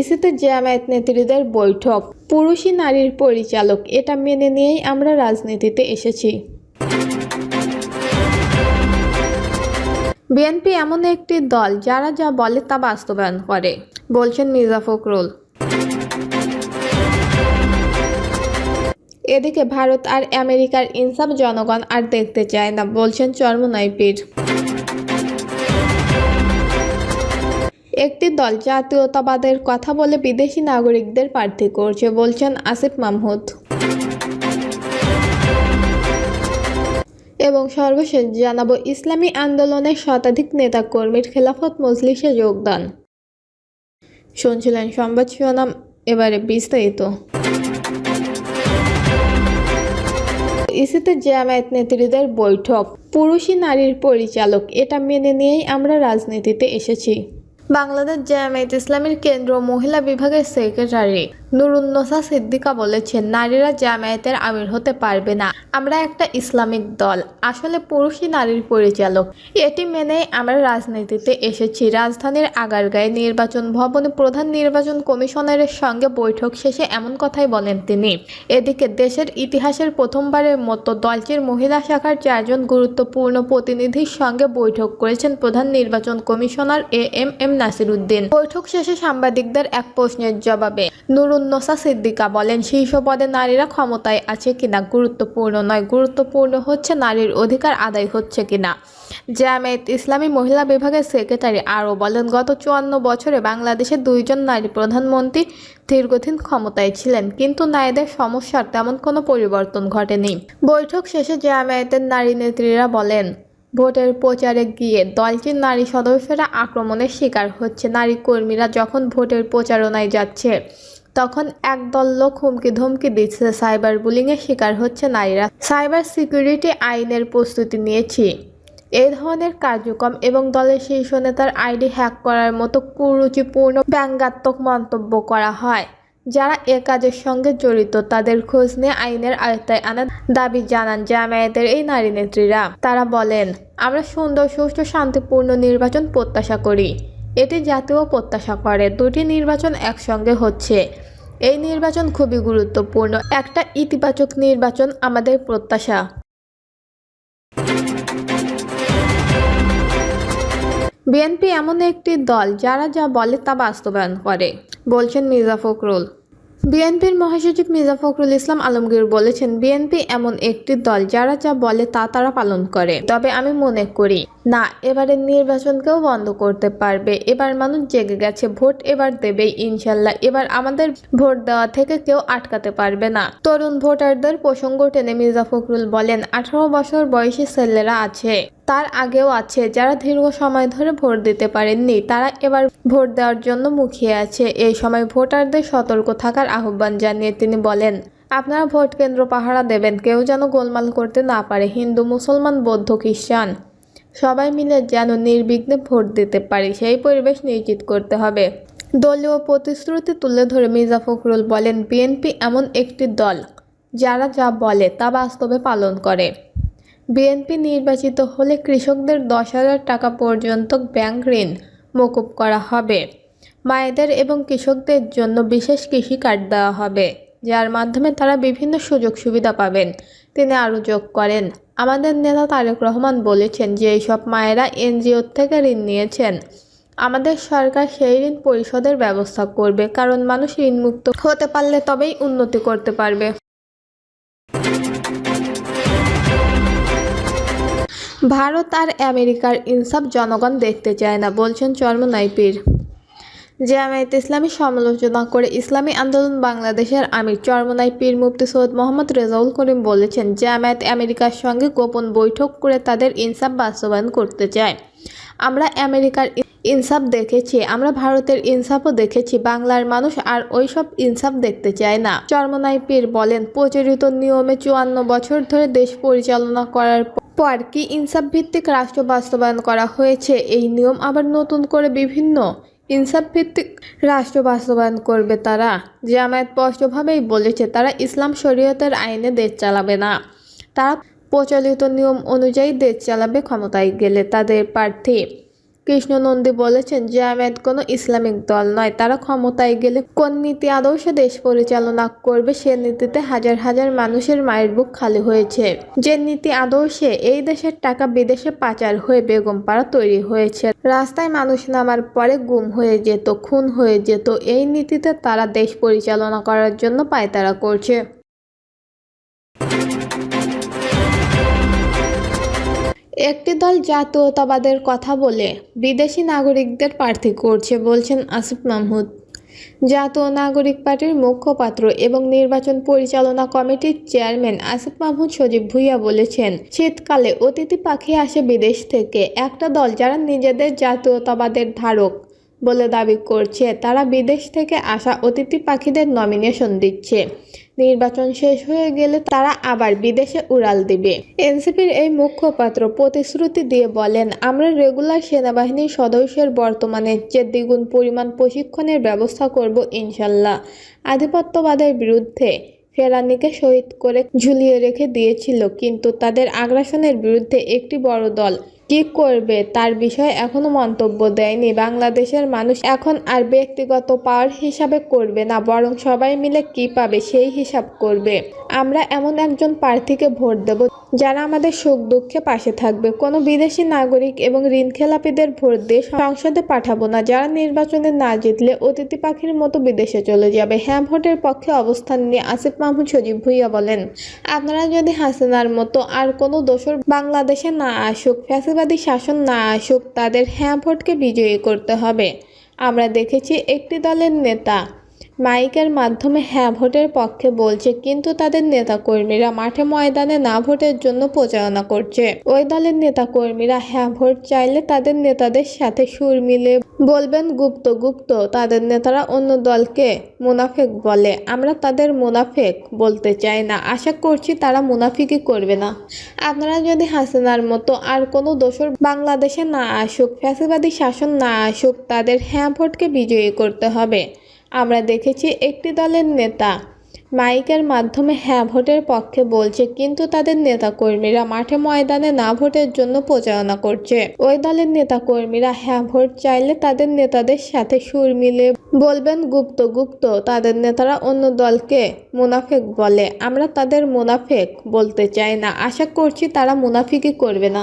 ইসিতে জামায়াত নেত্রীদের বৈঠক। পুরুষই নারীর পরিচালক, এটা মেনে নিয়েই আমরা রাজনীতিতে এসেছি। বিএনপি এমন একটি দল, যারা যা বলে তা বাস্তবায়ন করে, বলছেন মির্জা ফখরুল। এদিকে ভারত আর আমেরিকার ইনসাফ জনগণ আর দেখতে চায় না, বলছেন চরমনাই পীর। একটি দল জাতীয়তাবাদের কথা বলে বিদেশি নাগরিকদের প্রার্থী করছে বলছেন আসিফ মাহমুদ। এবং সর্বশেষ জানাব, ইসলামী আন্দোলনের শতাধিক নেতাকর্মীর খেলাফত মজলিসে যোগদান। শুনছিলেন সংবাদ শিরোনাম, এবারে বিস্তারিত। ইসিতে জামায়াত নেত্রীদের বৈঠক পুরুষই নারীর পরিচালক, এটা মেনে নিয়েই আমরা রাজনীতিতে এসেছি। বাংলাদেশ জামায়াত ইসলামের কেন্দ্র মহিলা বিভাগের সেক্রেটারি। নুরুন্নসা সিদ্দিকা বলেছেন, নারীরা জামায়াতের আমির হতে পারবে না। আমরা একটা ইসলামিক দল, আসলে পুরুষই নারীর পরিচালক। এটি মেনে আমরা রাজনীতিতে এসেছি। রাজধানীর আগারগাঁয়ে নির্বাচন ভবনে প্রধান নির্বাচন কমিশনারের সঙ্গে বৈঠক শেষে এমন কথাই বলেন তিনি। এদিকে দেশের ইতিহাসের প্রথমবারের মতো দলটির মহিলা শাখার চারজন গুরুত্বপূর্ণ প্রতিনিধির সঙ্গে বৈঠক করেছেন প্রধান নির্বাচন commissioner A M M Nasir Uddin বৈঠক শেষে সাংবাদিকদের এক প্রশ্নের জবাবে নুরুন্নসা সিদ্দিকা বলেন, শীর্ষ পদে নারীরা ক্ষমতায় আছে কিনা গুরুত্বপূর্ণ নয়। গুরুত্বপূর্ণ হচ্ছে নারীর অধিকার আদায় হচ্ছে কিনা। জামায়াত ইসলামী মহিলা বিভাগের সেক্রেটারি আরও বলেন, গত চুয়ান্ন বছরে বাংলাদেশে দুইজন নারী প্রধানমন্ত্রী দীর্ঘদিন ক্ষমতায় ছিলেন, কিন্তু নারীদের সমস্যার তেমন কোনো পরিবর্তন ঘটেনি। বৈঠক শেষে জামায়াতের নারী নেত্রীরা বলেন, ভোটের প্রচারে গিয়ে দলটির নারী সদস্যরা আক্রমণের শিকার হচ্ছে। নারী কর্মীরা যখন ভোটের প্রচারণায় যাচ্ছে তখন একদল লোক হুমকি ধমকি দিচ্ছে সাইবার বুলিংয়ের শিকার হচ্ছে নারীরা। সাইবার সিকিউরিটি আইনের প্রস্তুতি নিয়েছি। এই ধরনের কার্যক্রম এবং দলের শীর্ষ নেতার আইডি হ্যাক করার মতো কুরুচিপূর্ণ, ব্যঙ্গাত্মক মন্তব্য করা হয়, যারা এ কাজের সঙ্গে জড়িত তাদের খোঁজ নিয়ে আইনের আয়ত্তায় আনার দাবি জানান জামায়াতের এই নারী নেত্রীরা। তারা বলেন, আমরা সুন্দর, সুষ্ঠু, শান্তিপূর্ণ নির্বাচন প্রত্যাশা করি। এটি জাতীয় প্রত্যাশা করে। দুটি নির্বাচন একসঙ্গে হচ্ছে। এই নির্বাচন খুবই গুরুত্বপূর্ণ। একটা ইতিবাচক নির্বাচন আমাদের প্রত্যাশা। বিএনপি এমন একটি দল, যারা যা বলে তা বাস্তবায়ন করে, বলছেন মির্জা ফখরুল। বিএনপির মহাসচিব মির্জা ফখরুল ইসলাম আলমগীর বলেছেন, বিএনপি এমন একটি দল, যারা যা বলে তা তারা পালন করে। তবে আমি মনে করি, না, এবারের নির্বাচনকেও বন্ধ করতে পারবে। এবার মানুষ জেগে গেছে, ভোট এবার দেবেই, ইনশাল্লাহ। এবার আমাদের ভোট দেওয়া থেকে কেউ আটকাতে পারবে না। তরুণ ভোটারদের প্রসঙ্গ টেনে মির্জা ফখরুল বলেন, আঠারো বছর বয়সী ছেলেরা আছে। তার আগেও আছে, যারা দীর্ঘ সময় ধরে ভোট দিতে পারেননি, তারা এবার ভোট দেওয়ার জন্য মুখিয়ে আছে। এই সময় ভোটারদের সতর্ক থাকার আহ্বান জানিয়ে তিনি বলেন, আপনারা ভোট কেন্দ্র পাহারা দেবেন, কেউ যেন গোলমাল করতে না পারে, হিন্দু, মুসলমান, বৌদ্ধ, খ্রিস্টান। সবাই মিলে যেন নির্বিঘ্নে ভোট দিতে পারি, সেই পরিবেশ নিশ্চিত করতে হবে। দলীয় প্রতিশ্রুতি তুলে ধরে মির্জা ফখরুল বলেন, বিএনপি এমন একটি দল, যারা যা বলে তা বাস্তবে পালন করে। বিএনপি নির্বাচিত হলে কৃষকদের দশ হাজার টাকা পর্যন্ত ব্যাংক ঋণ মকুব করা হবে। মায়েদের এবং কৃষকদের জন্য বিশেষ কৃষি কার্ড দেওয়া হবে, যার মাধ্যমে তারা বিভিন্ন সুযোগ সুবিধা পাবেন। তিনি আরও যোগ করেন, আমাদের নেতা তারেক রহমান বলেছেন যে এইসব মায়েরা এনজিওর থেকে ঋণ নিয়েছেন। আমাদের সরকার সেই ঋণ পরিশোধের ব্যবস্থা করবে, কারণ মানুষ ঋণমুক্ত হতে পারলে তবেই উন্নতি করতে পারবে। ভারত আর আমেরিকার ইনসাফ জনগণ দেখতে চায় না, বলছেন চরমনাই পীর জামায়াত ইসলামী সমালোচনা করে ইসলামী আন্দোলন বাংলাদেশের আমির চরমনাই পীর মুফতি সৈয়দ মোহাম্মদ রেজাউল করিম বলেছেন, জামায়াত আমেরিকার সঙ্গে গোপন বৈঠক করে তাদের ইনসাফ বাস্তবায়ন করতে চায়। আমরা আমেরিকার ইনসাফ দেখেছি, আমরা ভারতের ইনসাফও দেখেছি, বাংলার মানুষ আর ওইসব ইনসাফ দেখতে চায় না। চরমনাই পীর বলেন, প্রচলিত নিয়মে চুয়ান্ন বছর ধরে দেশ পরিচালনা করার পর কি ইনসাফ ভিত্তিক রাষ্ট্র বাস্তবায়ন করা হয়েছে? এই নিয়ম আবার নতুন করে বিভিন্ন ইনসাফ ভিত্তিক রাষ্ট্র বাস্তবায়ন করবে তারা। জামায়াত স্পষ্টভাবেই বলেছে, তারা ইসলাম শরীয়তের আইনে দেশ চালাবে না। তারা প্রচলিত নিয়ম অনুযায়ী দেশ চালাবে ক্ষমতায় গেলে তাদের প্রার্থী কৃষ্ণ নন্দী বলেছেন, জামায়াত কোনো ইসলামিক দল নয়। তারা ক্ষমতায় গেলে কোন নীতি আদর্শে দেশ পরিচালনা করবে সে নীতিতে হাজার হাজার মানুষের মায়ের বুক খালি হয়েছে। যে নীতি আদর্শে এই দেশের টাকা বিদেশে পাচার হয়ে বেগম পাড়া তৈরি হয়েছে। রাস্তায় মানুষ নামার পরে গুম হয়ে যেত, খুন হয়ে যেত, এই নীতিতে তারা দেশ পরিচালনা করার জন্য পায়তারা করছে। একটি দল জাতীয়তাবাদের কথা বলে বিদেশি নাগরিকদের প্রার্থী করছে বলছেন আসিফ মাহমুদ। জাতীয় নাগরিক পার্টির মুখপাত্র এবং নির্বাচন পরিচালনা কমিটির চেয়ারম্যান আসিফ মাহমুদ সজীব ভুইয়া বলেছেন, শীতকালে অতিথি পাখি আসে বিদেশ থেকে, একটা দল যারা নিজেদের জাতীয়তাবাদের ধারক বলে দাবি করছে, তারা বিদেশ থেকে আসা অতিথি পাখিদের নমিনেশন দিচ্ছে। নির্বাচন শেষ হয়ে গেলে তারা আবার বিদেশে উড়াল দিবে। এনসিপির এই মুখপাত্র প্রতিশ্রুতি দিয়ে বলেন, আমরা রেগুলার সেনাবাহিনীর সদস্যের বর্তমানে যে দ্বিগুণ পরিমাণ প্রশিক্ষণের ব্যবস্থা করব ইনশাল্লাহ, আধিপত্যবাদের বিরুদ্ধে ফেরানিকে শহীদ করে ঝুলিয়ে রেখে দিয়েছিল। কিন্তু তাদের আগ্রাসনের বিরুদ্ধে একটি বড় দল কি করবে তার বিষয়ে এখনও মন্তব্য দেয়নি। বাংলাদেশের মানুষ এখন আর ব্যক্তিগত পাওয়ার হিসাবে করবে না, বরং সবাই মিলে কি পাবে সেই হিসাব করবে। আমরা এমন একজন প্রার্থীকে ভোট দেব যারা আমাদের সুখ দুঃখে পাশে থাকবে। কোনো বিদেশি নাগরিক এবং ঋণ খেলাপিদের ভোট দিয়ে সংসদে পাঠাবো না, যারা নির্বাচনে না জিতলে অতিথি পাখির মতো বিদেশে চলে যাবে। হ্যাঁ ভোটের পক্ষে অবস্থান নিয়ে আসিফ মাহমুদ সজীব ভুইয়া বলেন, আপনারা যদি হাসিনার মতো আর কোনো দোসর বাংলাদেশে না আসুক, ফ্যাসিবাদী শাসন না আসুক তাদের হ্যাঁ ভোটকে বিজয়ী করতে হবে। আমরা দেখেছি একটি দলের নেতা মাইকের মাধ্যমে হ্যাঁ ভোটের পক্ষে বলছে, কিন্তু তাদের নেতাকর্মীরা মাঠে ময়দানে না ভোটের জন্য প্রচারণা করছে। ওই দলের নেতাকর্মীরা হ্যাঁ ভোট চাইলে তাদের নেতাদের সাথে সুর মিলে বলবেন গুপ্ত গুপ্ত, তাদের নেতারা অন্য দলকে মুনাফেক বলে। আমরা তাদের মুনাফেক বলতে চাই না। আশা করছি তারা মুনাফিকই করবে না। আপনারা যদি হাসিনার মতো আর কোনো দোসর বাংলাদেশে না আসুক, ফ্যাসিবাদী শাসন না আসুক, তাদের হ্যাঁ ভোটকে বিজয়ী করতে হবে। আমরা দেখেছি একটি দলের নেতা। মাইকের মাধ্যমে হ্যাঁ ভোটের পক্ষে বলছে, কিন্তু তাদের নেতাকর্মীরা মাঠে ময়দানে না ভোটের জন্য প্রচারণা করছে। ওই দলের নেতাকর্মীরা হ্যাঁ ভোট চাইলে তাদের নেতাদের সাথে সুর মিলে বলবেন, গুপ্ত গুপ্ত, তাদের নেতারা অন্য দলকে মুনাফেক বলে। আমরা তাদের মুনাফেক বলতে চাই না। আশা করছি তারা মুনাফিকই করবে না।